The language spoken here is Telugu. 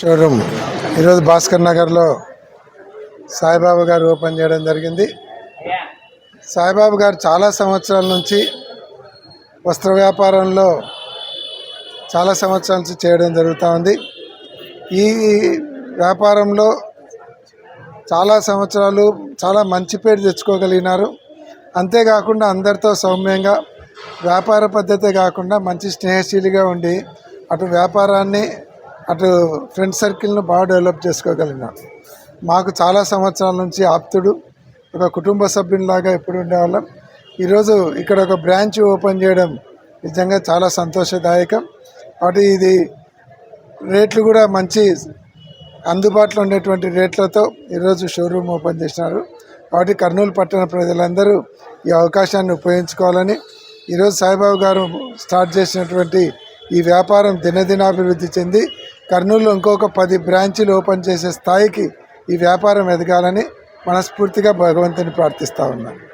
షోరూమ్ ఈరోజు భాస్కర్ నగర్లో సాయిబాబా గారు ఓపెన్ చేయడం జరిగింది. సాయిబాబా గారు చాలా సంవత్సరాల నుంచి వస్త్ర వ్యాపారంలో చాలా సంవత్సరాల నుంచి చేయడం జరుగుతూ ఉంది. ఈ వ్యాపారంలో చాలా సంవత్సరాలు చాలా మంచి పేరు తెచ్చుకోగలిగినారు. అంతేకాకుండా అందరితో సౌమ్యంగా వ్యాపార పద్ధతే కాకుండా మంచి స్నేహశీలిగా ఉండి అటు వ్యాపారాన్ని అటు ఫ్రెండ్ సర్కిల్ను బాగా డెవలప్ చేసుకోగలిగినారు మాకు చాలా సంవత్సరాల నుంచి ఆప్తుడు ఒక కుటుంబ సభ్యునిలాగా ఎప్పుడు ఉండేవాళ్ళం. ఈరోజు ఇక్కడ ఒక బ్రాంచ్ ఓపెన్ చేయడం నిజంగా చాలా సంతోషదాయకం. కాబట్టి ఇది రేట్లు కూడా మంచి అందుబాటులో ఉండేటువంటి రేట్లతో ఈరోజు షోరూమ్ ఓపెన్ చేసినారు. కాబట్టి కర్నూలు పట్టణ ప్రజలందరూ ఈ అవకాశాన్ని ఉపయోగించుకోవాలని ఈరోజు సాయిబాబు గారు స్టార్ట్ చేసినటువంటి ఈ వ్యాపారం దినదినాభివృద్ధి చెంది కర్నూలులో ఇంకొక పది బ్రాంచీలు ఓపెన్ చేసే స్థాయికి ఈ వ్యాపారం ఎదగాలని మనస్ఫూర్తిగా భగవంతుని ప్రార్థిస్తూ ఉన్నాను.